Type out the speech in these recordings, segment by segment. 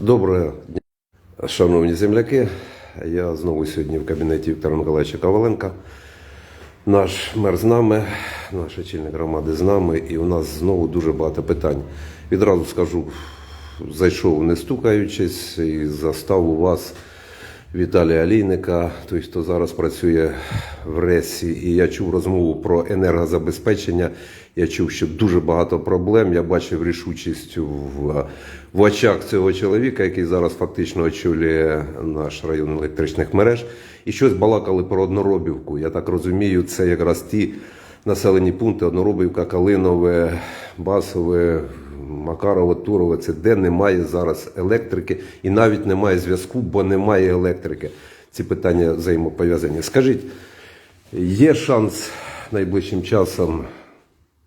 Доброго дня, шановні земляки. Я знову сьогодні в кабінеті Віктора Миколаївича Коваленка. Наш мер з нами, наш очільник громади з нами, і у нас знову дуже багато питань. Відразу скажу, зайшов не стукаючись і застав у вас Віталія Алійника, той, хто зараз працює в РЕСі. І я чув розмову про енергозабезпечення. Я чув, що дуже багато проблем. Я бачив рішучість в, в очах цього чоловіка, який зараз фактично очолює наш район електричних мереж. І щось балакали про одноробівку. Я так розумію, це якраз ті населені пункти Одноробівка, Калинове, Басове, Макарове, Турове, це де немає зараз електрики і навіть немає зв'язку, бо немає електрики. Ці питання взаємопов'язані. Скажіть, є шанс найближчим часом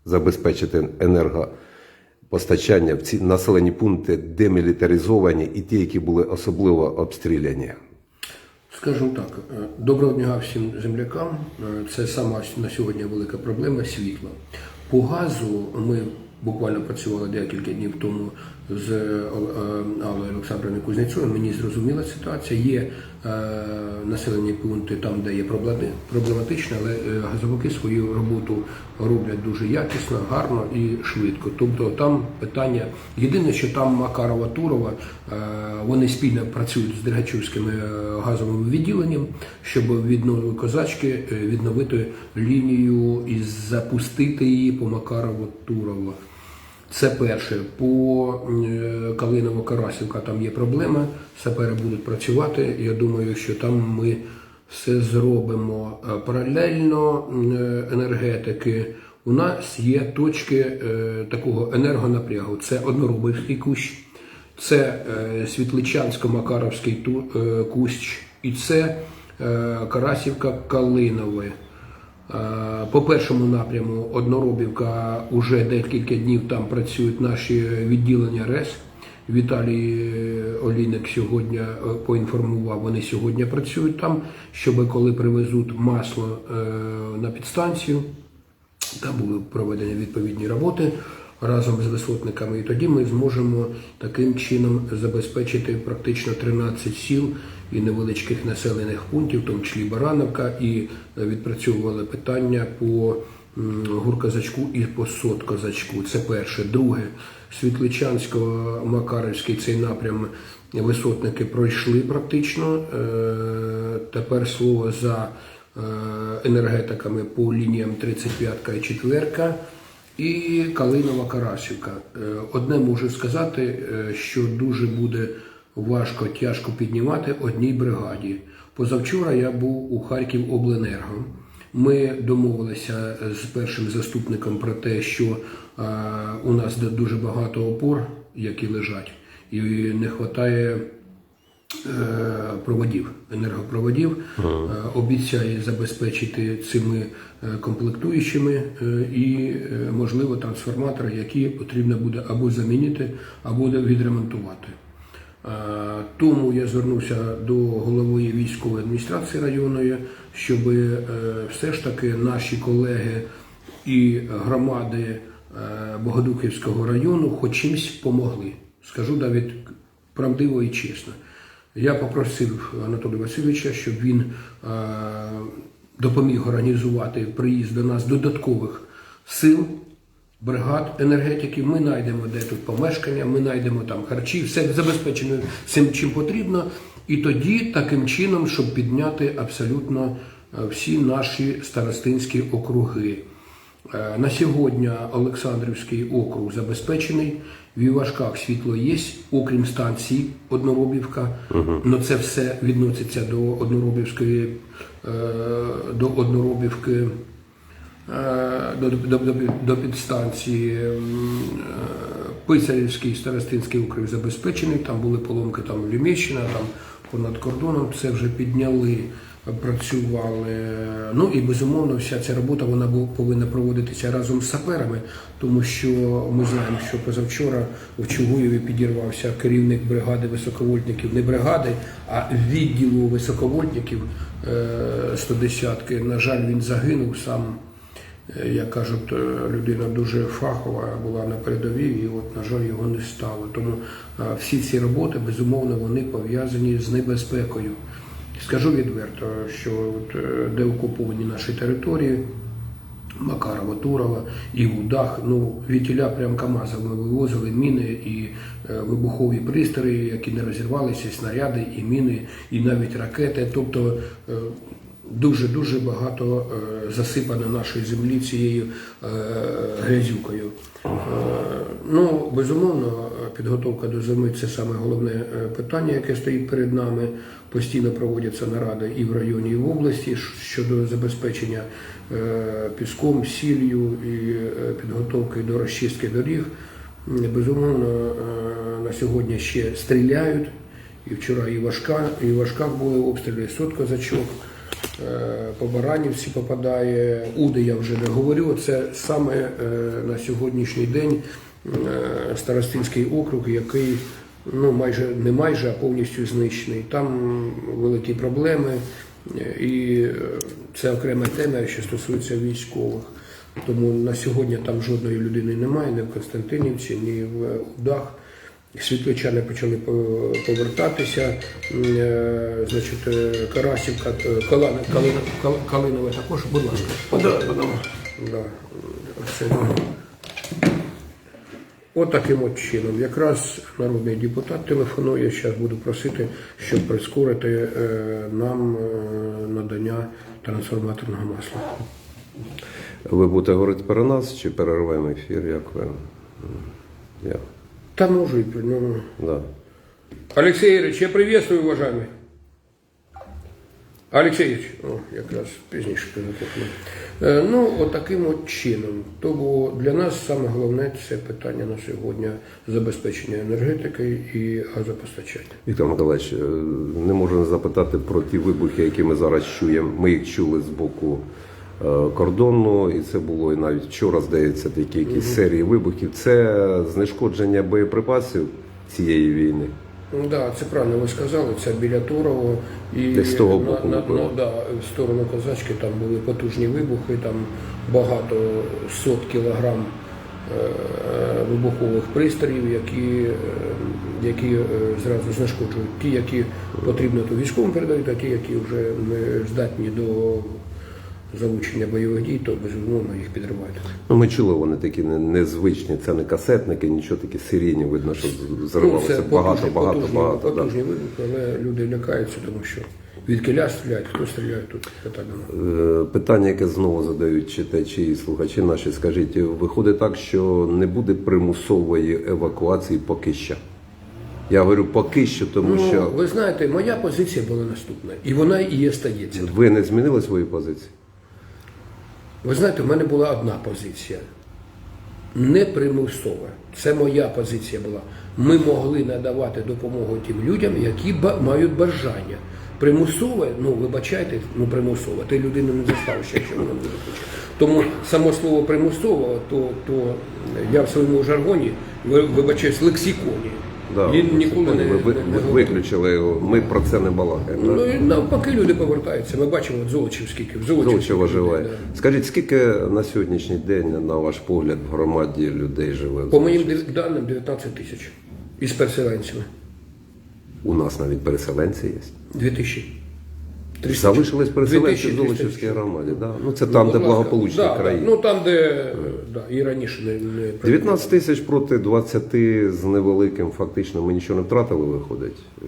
забезпечити енергопостачання в ці населені пункти демілітаризовані і ті, які були особливо обстріляні? Скажімо так, е, доброго дня всім землякам. Е, Це сама на сьогодні велика проблема світла. По газу ми буквально працювали декілька днів тому з е, Аллою Олександрівною Кузнєцовою. Мені зрозуміла ситуація. Є населені пункти там, де є проблеми, проблематичні, але е, газовики свою роботу роблять дуже якісно, гарно і швидко. Тобто там питання єдине, що там Макарова Турова, е, вони спільно працюють з Дергачівським е, газовим відділенням, щоб відновити козачки, е, відновити лінію і запустити її по Макарово Турова. Це перше. По е, Калиново-Карасівка там є проблема, сапери будуть працювати. Я думаю, що там ми все зробимо. Е, Паралельно е, енергетики. У нас є точки такого енергонапрягу. Це Одноробівський кущ, це Світличансько-Макаровський кущ і це е, Карасівка Калинове. Е, По першому напряму Одноробівка уже декілька днів там працюють наші відділення РЕС. Віталій Олійник сьогодні е, поінформував, вони сьогодні працюють там, щоб коли привезуть масло е, на підстанцію, там були проведені відповідні роботи разом з висотниками, і тоді ми зможемо таким чином забезпечити практично 13 сіл і невеличких населених пунктів, в тому числі Барановка, і е, відпрацьовували питання по гурказачку і по соткозачку. Це перше. Друге, Світличансько-Макарівський цей напрям висотники пройшли практично. Е, Тепер слово за е, енергетиками по лініям 35 і 4 і Калинова Карасівка. Одне можу сказати, що дуже буде важко, тяжко піднімати одній бригаді. Позавчора я був у Харків Обленерго. Ми домовилися з першим заступником про те, що е, у нас дуже багато опор, які лежать, і не вистачає е, проводів, енергопроводів. Е, Обіцяє забезпечити цими комплектуючими і, можливо, трансформатори, які потрібно буде або замінити, або відремонтувати. Е, Тому я звернувся до голови військової адміністрації районної, щоб е, все ж таки наші колеги і громади е, Богодухівського району хоч чимсь помогли. Скажу навіть правдиво і чесно. Я попросив Анатолія Васильовича, щоб він допоміг організувати приїзд до нас додаткових сил, бригад енергетиків. Ми знайдемо де тут помешкання, ми знайдемо там харчі, все забезпечено цим, чим потрібно. І тоді таким чином, щоб підняти абсолютно е, всі наші старостинські округи. Е, На сьогодні Олександрівський округ забезпечений. В Івашках світло є, окрім станції Одноробівка. але це все відноситься до Одноробівської е, до Одноробівки. Е, До, до, до, до е, Писарівський старостинський округ забезпечений. Там були поломки там Лімещина, там понад кордоном. Це вже підняли, працювали. Ну і безумовно, вся ця робота вона повинна проводитися разом з саперами, тому що ми знаємо, що позавчора в Чугуєві підірвався керівник бригади високовольтників, не бригади, а відділу високовольтників 110-ки. На жаль, він загинув сам. Е, як кажуть, е, людина дуже фахова була на передовій, і от, на жаль, його не стало. Тому е, всі ці роботи, безумовно, вони пов'язані з небезпекою. Скажу відверто, що от, де окуповані наші території, Макарова, Турова і Гудах. Ну, вітіля прям КАМАЗами вивозили міни і вибухові пристрої, які не розірвалися, і снаряди, і міни, і навіть ракети. Тобто е, дуже дуже багато е, засипано нашої землі цією е, грязюкою. Е, ну, безумовно, підготовка до зими це саме головне питання, яке стоїть перед нами. Постійно проводяться наради і в районі, і в області щодо забезпечення піском, сіллю і підготовки до розчистки доріг. Безумовно, на сьогодні ще стріляють. І вчора і важка, і в важках були обстріли, і сот козачок. Е, По Баранівці попадає, Уди я вже не говорю. Це саме е, на сьогоднішній день е, Старостинський округ, який ну майже не майже, а повністю знищений. Там великі проблеми, е, і е, це окрема тема, що стосується військових. Тому на сьогодні там жодної людини немає, ні в Константинівці, ні в Удах. Світличани почали повертатися. Е, Значить, е, Карасівка, е, Калина, Калина, Калинова також, будь ласка. Да. Це. От от чином. Якраз народний депутат телефонує, зараз буду просити, щоб прискорити нам надання трансформаторного масла. Ви будете говорити про нас чи перериваємо ефір, як ви? Я. Та можу і ну. Да. Алексей Ігорович, я приветствую, уважаемый. Алексей Ігорович, о, якраз пізніше. Е, Ну, от таким от чином. Тому для нас саме головне це питання на сьогодні забезпечення енергетики і газопостачання. Віктор Миколаївич, е, не можу не запитати про ті вибухи, які ми зараз чуємо. Ми їх чули з боку кордону, і це було і навіть вчора, здається, такі якісь серії вибухів. Це знешкодження боєприпасів цієї війни. Ну, да, це правильно ви сказали, це біля Турово і з того на, боку, на, на, да, в сторону козачки там були потужні вибухи, там багато сот кілограм е, вибухових пристроїв, які, е, які е, зразу знешкоджують. Ті, які потрібно то військовим передають, а ті, які вже не здатні до залучення бойових дій, то безумовно їх підривають. Ну, ми чули, вони такі незвичні, це не касетники, нічого такі серійні, видно, що з- зривалося багато, потужні, багато, потужні, багато. да. потужні вибухи, але люди лякаються, тому що від киля стріляють, хто стріляє тут питання. Е, Питання, яке знову задають читачі і слухачі наші, скажіть, виходить так, що не буде примусової евакуації поки що. Я говорю поки що, тому Ну, що ви знаєте, моя позиція була наступна, і вона і є стається. ви не змінили свої позиції. Ви знаєте, в мене була одна позиція. Не примусова. Це моя позиція була. Ми могли надавати допомогу тим людям, які мають бажання. Примусове, ну вибачайте, ну примусове, ти людину не заставиш, якщо вона не захоче. Тому само слово примусово, то, то я в своєму жаргоні, ви- вибачаюсь, лексиконі. Да, Він ніколи не, ви, не- виключили його. Ми про це не балакаємо. Ну і навпаки люди повертаються. Ми бачимо от Золочів скільки в Золочів. Золочево скільки людей, живе. да. Скажіть, скільки на сьогоднішній день, на ваш погляд, в громаді людей живе? в По моїм Золочеві? див- даним 19 тисяч. Із переселенцями. У нас навіть переселенці є. 2000. Залишились переселенці в 2000, Золочівській громаді. Да? Ну це там, де благополучні да, країни. Да, ну там, де е, да, і раніше не, не 19 тисяч проти 20 з невеликим, фактично ми нічого не втратили, виходить. Е,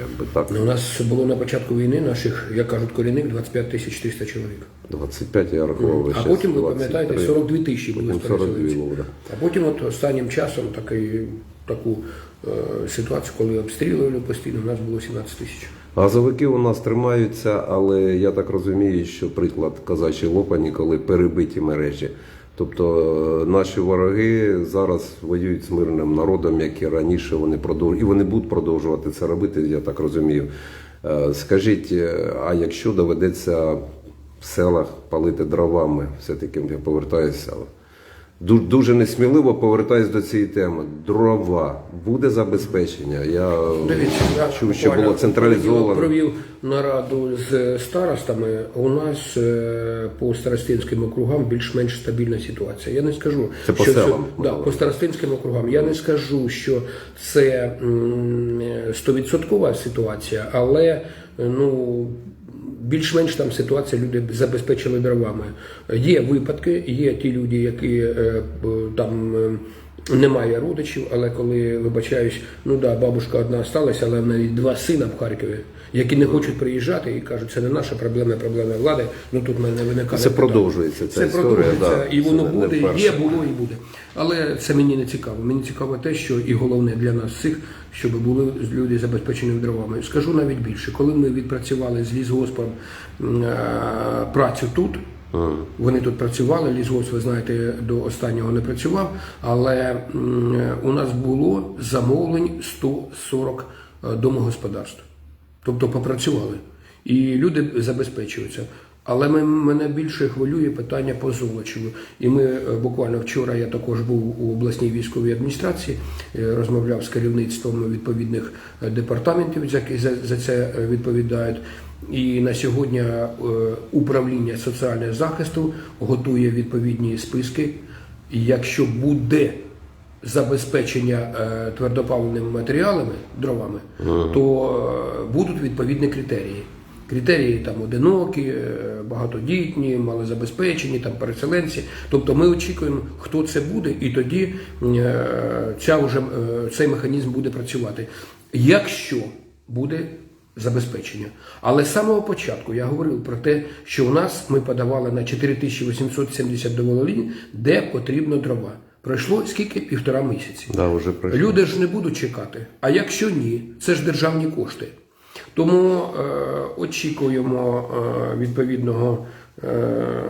Якби так. Ну, у нас було на початку війни наших, як кажуть, корінних 25 тисяч 300 чоловік. 25 я рахував. ви А потім, ви пам'ятаєте, 42 тисячі були 42 да. А потім от останнім часом такий, таку е, ситуацію, коли обстрілювали постійно, у нас було 17 тисяч. Газовики у нас тримаються, але я так розумію, що приклад казачі лопані, коли перебиті мережі. Тобто е, наші вороги зараз воюють з мирним народом, як і раніше вони продовжують, і вони будуть продовжувати це робити, я так розумію. Е, Скажіть, е, а якщо доведеться в селах палити дровами, все-таки я повертаюся Дуже несміливо повертаюсь до цієї теми. Дрова буде забезпечення. Я Дивіться, я чув, що було централізовано. Провів нараду з старостами. У нас е, по старостинським округам більш-менш стабільна ситуація. Я не скажу, Це по що селам, це, да, по старостинським округам. Я не скажу, що це стовідсоткова ситуація, але е, ну. Більш-менш там ситуація люди забезпечили дровами. Є випадки, є ті люди, які е, там е, немає родичів, але коли вибачаюсь, ну да, бабушка одна сталася, але в неї два сина в Харкові, які не хочуть приїжджати і кажуть, це не наша проблема, проблема влади. Ну тут мене виникає. Це продовжується ця Це історія, продовжується, да. і воно буде, є, було і буде. Але це мені не цікаво. Мені цікаво те, що і головне для нас всіх, щоб були люди забезпечені дровами. Скажу навіть більше, коли ми відпрацювали з лісгоспом е, працю тут. Вони тут працювали, лісгосп, ви знаєте, до останнього не працював, але м, у нас було замовлень 140 е, домогосподарств. Тобто попрацювали. І люди забезпечуються. Але мене більше хвилює питання по Золочеву. І ми е, буквально вчора я також був у обласній військовій адміністрації, е, розмовляв з керівництвом відповідних е, департаментів, які за, це відповідають. І на сьогодні управління соціального захисту готує відповідні списки. Якщо буде забезпечення е, твердопаливними матеріалами, дровами, то е, будуть відповідні критерії. Критерії там одинокі, е, багатодітні, малозабезпечені, там переселенці. Тобто ми очікуємо, хто це буде, і тоді ця вже, цей механізм буде працювати. Якщо буде забезпечення. Але з самого початку я говорив про те, що у нас ми подавали на 4870 довололінь, де потрібно дрова. Пройшло скільки? Півтора місяці. Да, вже пройшло. Люди ж не будуть чекати. А якщо ні, це ж державні кошти. Тому е, очікуємо е, відповідного. е,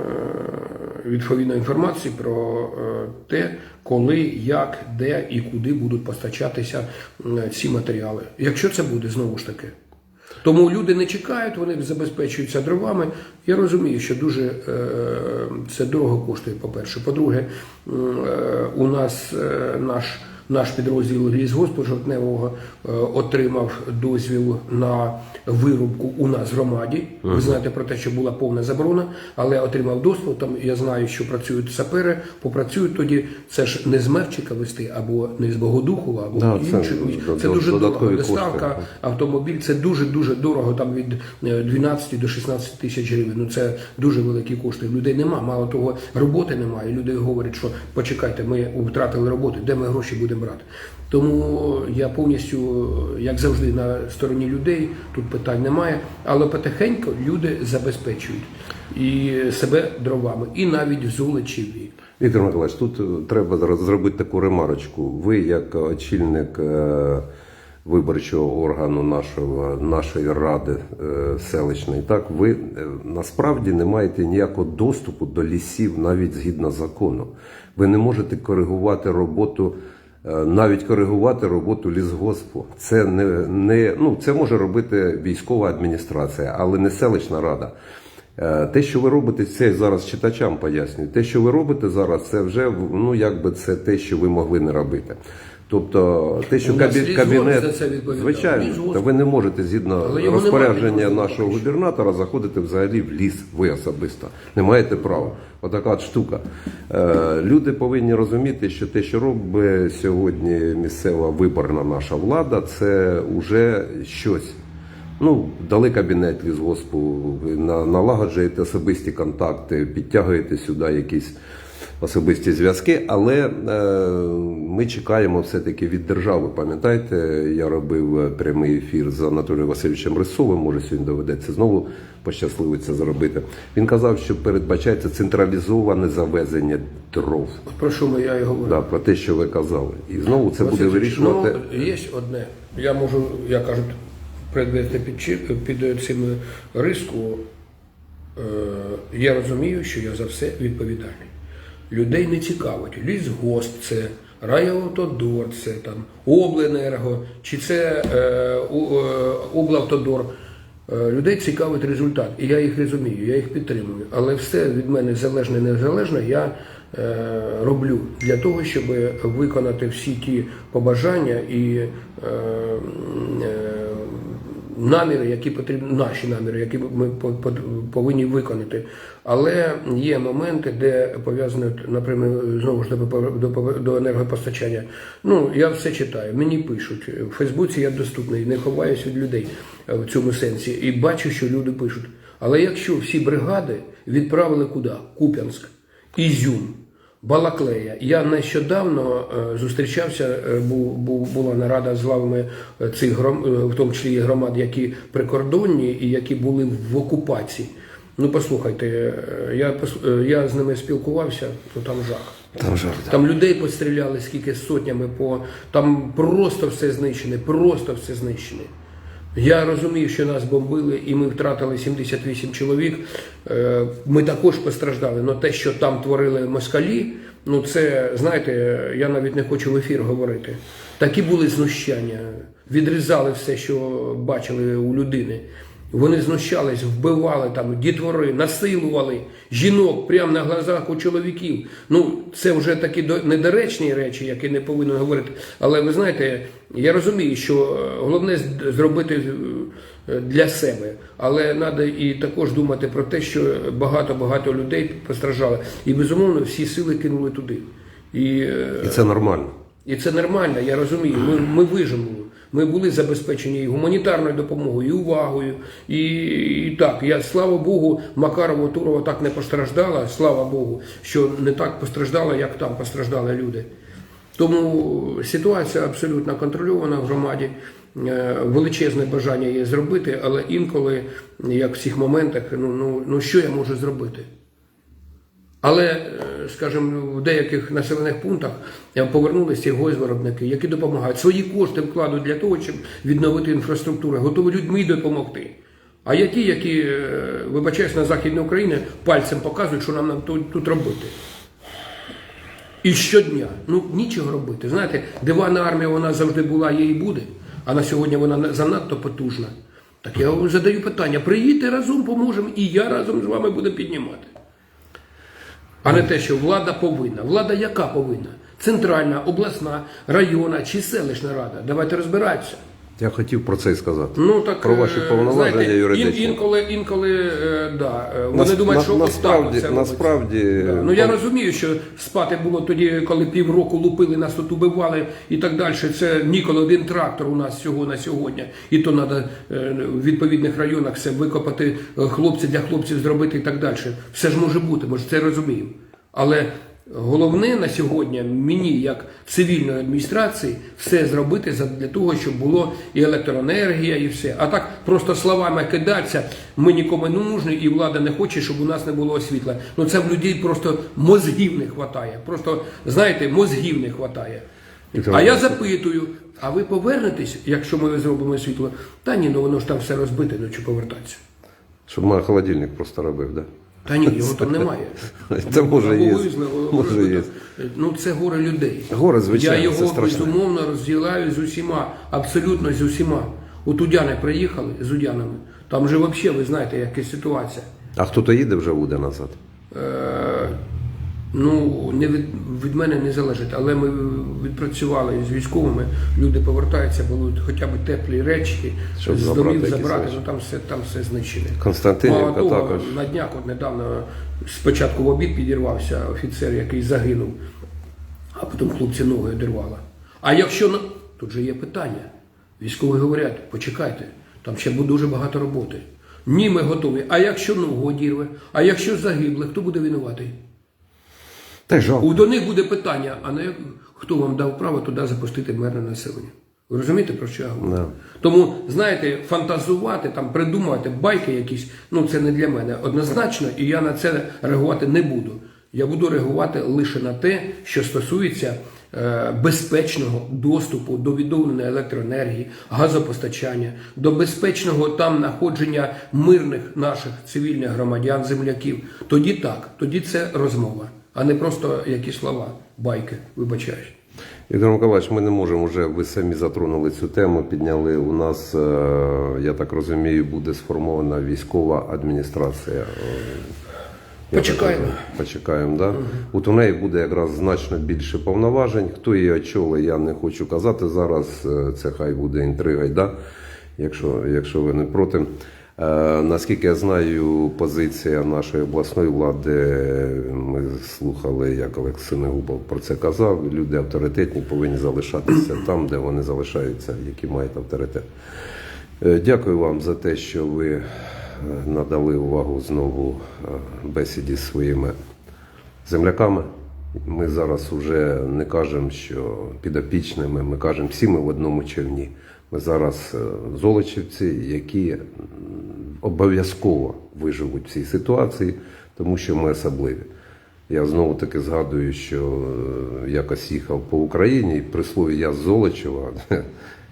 Відповідної інформації про е, те, коли, як, де і куди будуть постачатися м, ці матеріали. Якщо це буде знову ж таки. Тому люди не чекають, вони забезпечуються дровами. Я розумію, що дуже е, це дорого коштує, по-перше. По-друге, е, у нас е, наш, наш підрозділ лісгоспу жовтневого е, отримав дозвіл на вирубку у нас в громаді. Ви знаєте про те, що була повна заборона, але отримав дозвіл. Там я знаю, що працюють сапери, попрацюють тоді. Це ж не з Мерчика вести або не з Богодухова, або Да, це інших. Це дуже дорого. кошти. Доставка автомобіль це дуже дуже дорого, там від е, 12 до 16 тисяч гривень. Ну це дуже великі кошти. Людей нема. Мало того, роботи немає. Люди говорять, що почекайте, ми втратили роботу, де ми гроші будемо брати. Тому я повністю, як завжди, на стороні людей тут питань немає, але потихеньку люди забезпечують і себе дровами, і навіть в Золочеві. Віктор Миколаївич, тут е, треба зробити таку ремарочку. Ви, як очільник е, виборчого органу нашого, нашої ради е, селищної, так ви насправді не маєте ніякого доступу до лісів навіть згідно закону. Ви не можете коригувати роботу. Е, Навіть коригувати роботу лісгоспу. Це не, не ну це може робити військова адміністрація, але не селищна рада. Е, Те, що ви робите, це зараз читачам пояснюю. Те, що ви робите зараз, це вже ну якби це те, що ви могли не робити. Тобто, те, що кабі- кабінет, це звичайно, та ви не можете згідно розпорядження нашого губернатора заходити взагалі в ліс. Ви особисто не маєте права. Отака от штука. Е, люди повинні розуміти, що те, що робить сьогодні місцева виборна наша влада, це вже щось. Ну, дали кабінет лісгоспу, налагоджуєте особисті контакти, підтягуєте сюди якісь особисті зв'язки, але е, ми чекаємо все-таки від держави. Пам'ятаєте, я робив е, прямий ефір з Анатолієм Васильовичем Рисовим, може сьогодні доведеться знову пощасливиться зробити. Він казав, що передбачається централізоване завезення дров. Про що ми я і говорю? Да, про те, що ви казали. І знову це буде вирішувати. Ну, є одне. Я можу, я кажу, предвести під, під цим риску. Е, я розумію, що я за все відповідальний. Людей не цікавить. Лісгосп це, райавтодор, це там обленерго, чи це е, е, облавтодор. Е, Людей цікавить результат, і я їх розумію, я їх підтримую. Але все від мене залежне, незалежне, я е, роблю для того, щоб виконати всі ті побажання і е, е, наміри, які потрібні, наші наміри, які ми по- по- повинні виконати. Але є моменти, де пов'язані, наприклад, знову ж до, до, енергопостачання. Ну, я все читаю, мені пишуть. В Фейсбуці я доступний, не ховаюсь від людей в цьому сенсі. І бачу, що люди пишуть. Але якщо всі бригади відправили куди? Куп'янськ, Ізюм, Балаклея. Я нещодавно е, зустрічався, е, була нарада з главами е, цих гром, е, в тому числі і громад, які прикордонні і які були в окупації. Ну, послухайте, я, я з ними спілкувався, то там жах. Там жарт. Там людей постріляли скільки сотнями по там просто все знищене, просто все знищене. Я розумію, що нас бомбили, і ми втратили 78 чоловік. Е, Ми також постраждали. Але те, що там творили москалі, ну це знаєте, я навіть не хочу в ефір говорити. Такі були знущання, відрізали все, що бачили у людини. Вони знущались, вбивали там дітвори, насилували жінок прямо на глазах у чоловіків. Ну, це вже такі до- недоречні речі, які не повинні говорити. Але ви знаєте, я розумію, що е, головне зробити е, для себе, але треба і також думати про те, що багато-багато людей постраждали. І безумовно всі сили кинули туди. І е, І це нормально. і це нормально, я розумію. Ми, ми виживемо. Ми були забезпечені і гуманітарною допомогою, і увагою. І, і так, я слава Богу, Макарова Турова так не постраждала. Слава Богу, що не так постраждала, як там постраждали люди. Тому ситуація абсолютно контрольована в громаді. Е, Величезне бажання є зробити, але інколи, як в цих моментах, ну, ну, ну що я можу зробити? Але, е, скажімо, в деяких населених пунктах е, повернулися ці виробники, які допомагають. Свої кошти вкладуть для того, щоб відновити інфраструктуру, готові людьми допомогти. А є ті, які, е, вибачаюсь, на Західній Україні пальцем показують, що нам, тут, тут робити. І щодня. Ну, нічого робити. Знаєте, дивана армія вона завжди була, є і буде, а на сьогодні вона занадто потужна. Так я задаю питання: приїдьте разом, поможемо, і я разом з вами буду піднімати. А не те, що влада повинна. Влада яка повинна? Центральна, обласна, районна чи селищна рада. Давайте розбиратися. Я хотів про це і сказати. Ну так Про ваші е, повноваження знаєте, ін, юридичні. інколи, інколи е, да, е, вони Нас- думають, на- що насправді- це насправді. Да. Ну я пом- розумію, що спати було тоді, коли півроку лупили, нас тут убивали і так далі. Це ніколи один трактор у нас всього на сьогодні. І то треба в відповідних районах все викопати хлопці для хлопців зробити і так далі. Все ж може бути, ми ж це розуміємо. Але головне на сьогодні мені, як цивільної адміністрації, все зробити для того, щоб було і електроенергія, і все. А так просто словами кидатися, ми нікому не нужні, і влада не хоче, щоб у нас не було освітла. Ну це в людей просто мозгів не вистачає. Просто знаєте, мозгів не вистачає. А я запитую: а ви повернетесь, якщо ми зробимо світло? Та ні, ну воно ж там все розбите, ну чи повертатися? Щоб мене холодильник просто робив, да? Та ні, його там немає. Це може є. Може є. Ну це горе людей. Горе, звичайно, Я його це безумовно розділяю з усіма, абсолютно з усіма. У Тудяни приїхали з Удянами. Там же взагалі, ви знаєте, яка ситуація. А хто-то їде вже буде назад. Е, ну, не від, від мене не залежить, але ми відпрацювали з військовими, люди повертаються, будуть хоча б теплі речі, Щоб з домів забрати, ну там все, там все знищене. Константинівка Мало того, також. На днях от недавно спочатку в обід підірвався офіцер, який загинув, а потім хлопці ноги одірвало. А якщо тут же є питання. Військові говорять, почекайте, там ще буде дуже багато роботи. Ні, ми готові. А якщо ногу одірве, а якщо загибле, хто буде винуватий? Та жалко. У до них буде питання, а не хто вам дав право туди запустити мирне населення. Ви розумієте, про що я говорю? Да. Тому, знаєте, фантазувати, там, придумувати байки якісь, ну це не для мене однозначно, і я на це реагувати не буду. Я буду реагувати лише на те, що стосується е, безпечного доступу до відновленої електроенергії, газопостачання, до безпечного там знаходження мирних наших цивільних громадян, земляків. Тоді так, тоді це розмова, а не просто якісь слова, байки, вибачаюсь. Віктор Миколаївич, ми не можемо вже, ви самі затронули цю тему, підняли. У нас, е, я так розумію, буде сформована військова адміністрація. Е, я Почекаємо. так. Почекаємо, да? От у неї буде якраз значно більше повноважень. Хто її очолить, я не хочу казати зараз. Е, Це хай буде інтригою, да? якщо, якщо ви не проти. Е, Наскільки я знаю, позиція нашої обласної влади, ми слухали, як Олег Синегубов про це казав. Люди авторитетні повинні залишатися там, де вони залишаються, які мають авторитет. Е, Дякую вам за те, що ви е, надали увагу знову бесіді з своїми земляками. Ми зараз вже не кажемо, що підопічними, ми кажемо, всі ми в одному човні. Ми зараз е, золочівці, які обов'язково виживуть в цій ситуації, тому що ми особливі. Я знову таки згадую, що е, якось їхав по Україні, і при слові я з Золочева.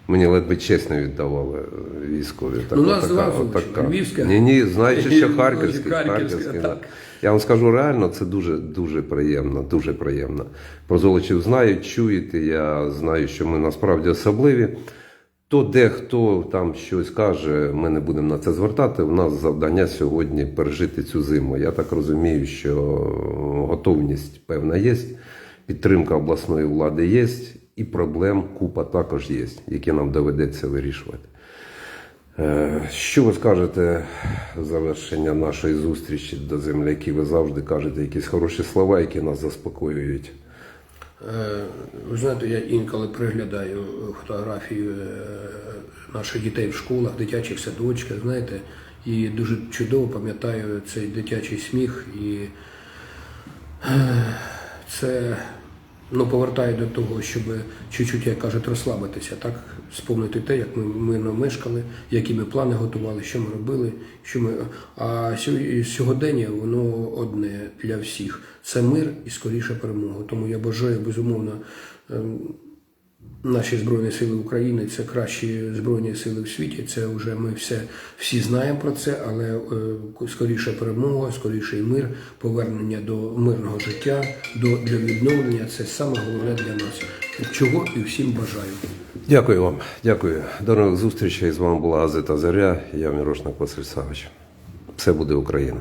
Мені ледве чесно віддавали е, військові. Ну, нас два Золочева. Львівське. Ні, ні, знаючи, що Харківський, Харківський, так. Я вам скажу реально, це дуже дуже приємно, дуже приємно. Про Золочів знають, чуєте. Я знаю, що ми насправді особливі. То дехто там щось каже, ми не будемо на це звертати. У нас завдання сьогодні пережити цю зиму. Я так розумію, що готовність певна є, підтримка обласної влади є, і проблем купа також є, які нам доведеться вирішувати. Е, Що ви скажете завершення нашої зустрічі до земляків? Ви завжди кажете якісь хороші слова, які нас заспокоюють. Е, Ви знаєте, я інколи приглядаю фотографію е, наших дітей в школах, дитячих садочках, знаєте, і дуже чудово пам'ятаю цей дитячий сміх, і е, це ну, повертає до того, щоб чуть-чуть, як кажуть, розслабитися, так, сповнити те, як ми мирно мешкали, які ми плани готували, що ми робили, що ми. А сьо- сьогодення воно одне для всіх. Це мир і скоріше перемога. Тому я бажаю безумовно. Наші Збройні Сили України це кращі Збройні Сили в світі. Це вже ми все, всі знаємо про це, але е, скоріше перемога, скоріше і мир, повернення до мирного життя, до для відновлення це саме головне для нас. Чого і всім бажаю. Дякую вам, дякую. До нових зустрічей. З вами була Газета Заря. Я Мірошник Василь Савич. Все буде Україна.